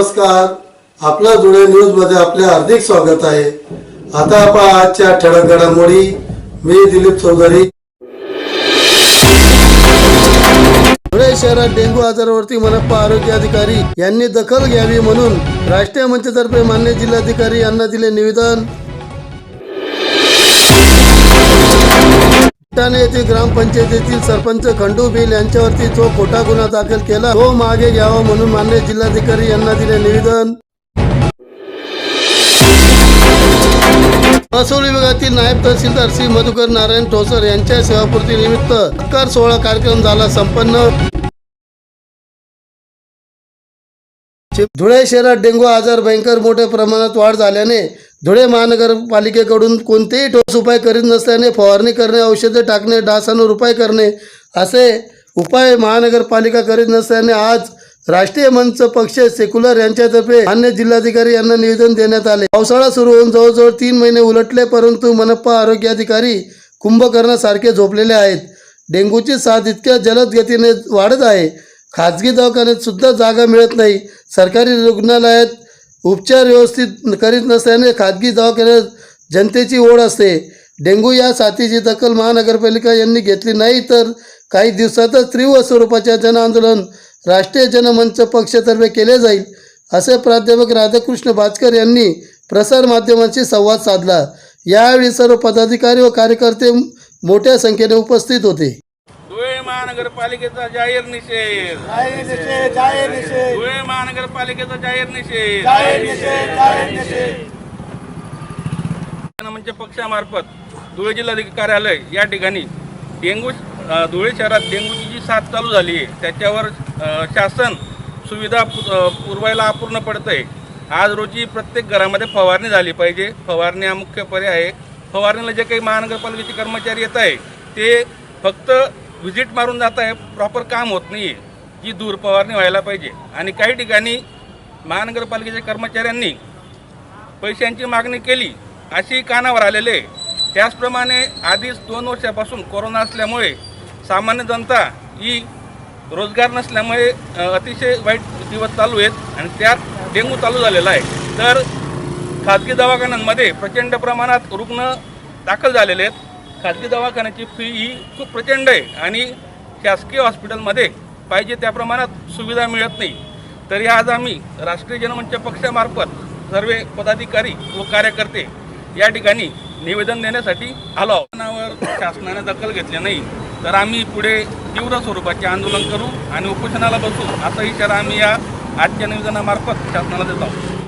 नमस्कार. आपला जुळे न्यूजमध्ये आपले हार्दिक स्वागत आहे. आता आपण आजच्या ठळक घडामोडी. मी दिलीप चौधरी. धुळे शहरात डेंग्यू आजारावरती मनपा आरोग्य अधिकारी यांनी दखल घ्यावी म्हणून राष्ट्रीय मंचतर्फे मान्य जिल्हाधिकारी यांना दिले निवेदन. ठाणे येथील ग्रामपंचायतीतील सरपंच खंडू बिल यांच्यावरती जो खोटा गुन्हा दाखल केला तो मागे घ्यावा म्हणून मान्य जिल्हाधिकारी यांना दिले निवेदन. महसूल विभागातील नायब तहसीलदार श्री मधुकर नारायण ठोसर यांच्या सेवापूर्ती निमित्त सत्कार सोहळा कार्यक्रम झाला संपन्न. धुळे शहरात डेंग्यू आजार भयंकर मोठ्या प्रमाणात वाढ झाल्याने धुळे महानगरपालिकेकडून कोणतेही ठोस उपाय करीत नसल्याने फवारणी करणे औषधे टाकणे डासांवर उपाय करणे असे उपाय महानगरपालिका करीत नसल्याने आज राष्ट्रीय मंच पक्ष सेक्युलर यांच्यातर्फे अन्य जिल्हाधिकारी यांना निवेदन देण्यात आले. पावसाळा सुरू होऊन जवळजवळ तीन महिने उलटले परंतु मनप्पा आरोग्य अधिकारी कुंभकर्णासारखे झोपलेले आहेत. डेंग्यूची साथ इतक्या जलद गतीने वाढत आहे. खाजगी दवाखान्यात सुद्धा जागा मिळत नाही. सरकारी रुग्णालयात उपचार व्यवस्थित करीत नसल्याने खाजगी दवाखान्यात जनतेची ओढ असते. डेंग्यू या साथीची दखल महानगरपालिका यांनी घेतली नाही तर काही दिवसातच तीव्र स्वरूपाच्या जनआंदोलन राष्ट्रीय जनमंच पक्षातर्फे केले जाईल असे प्राध्यापक राधाकृष्ण भाटकर यांनी प्रसारमाध्यमांशी संवाद साधला. यावेळी सर्व पदाधिकारी व कार्यकर्ते मोठ्या संख्येने उपस्थित होते. महानगरपालिकेचा जाहीर निषेध. जाहीर निषेध जाहीर निषेध. धुळे महानगरपालिकेचा जाहीर निषेध. जाहीर निषेध जाहीर निषेध. म्हणजे पक्षामार्फत धुळे जिल्हाधिकारी कार्यालय या ठिकाणी डेंग्यू अ, धुळे शहरात डेंग्यूची जी साथ चालू झाली आहे त्याच्यावर शासन सुविधा पुरवायला अपूर्ण पडतं आहे आज रोजी प्रत्येक घरामध्ये फवारणी झाली पाहिजे. फवारणी हा मुख्य पर्याय आहे. फवारणीला जे काही महानगरपालिकेचे कर्मचारी येत आहे ते फक्त व्हिजिट मारून जात आहे प्रॉपर काम होत नाही आहे जी दूर व्हायला पाहिजे. आणि काही ठिकाणी महानगरपालिकेच्या कर्मचाऱ्यांनी पैशांची मागणी केली अशी कानावर आलेले आहे. त्याचप्रमाणे आधीच दोन वर्षापासून कोरोना असल्यामुळे सामान्य जनता ही रोजगार नसल्यामुळे अतिशय वाईट दिवस चालू आहेत आणि त्यात डेंग्यू चालू झालेला आहे. तर खाजगी दवाखान्यांमध्ये प्रचंड प्रमाणात रुग्ण दाखल झालेले आहेत. खाजगी दवाखान्याची फी ही खूप प्रचंड आहे आणि शासकीय हॉस्पिटलमध्ये पाहिजे त्या प्रमाणात सुविधा मिळत नाही. तरी आज आम्ही राष्ट्रीय जनमंच पक्षामार्फत सर्व पदाधिकारी व कार्यकर्ते या ठिकाणी निवेदन देण्यासाठी आलो आहोत. शासनाने दखल घेतली नाही तर आम्ही पुढे तीव्र स्वरूपाचे आंदोलन करू आणि उपोषणाला बसू असा इशारा आम्ही या आजच्या निवेदनामार्फत शासनाला देत आहोत.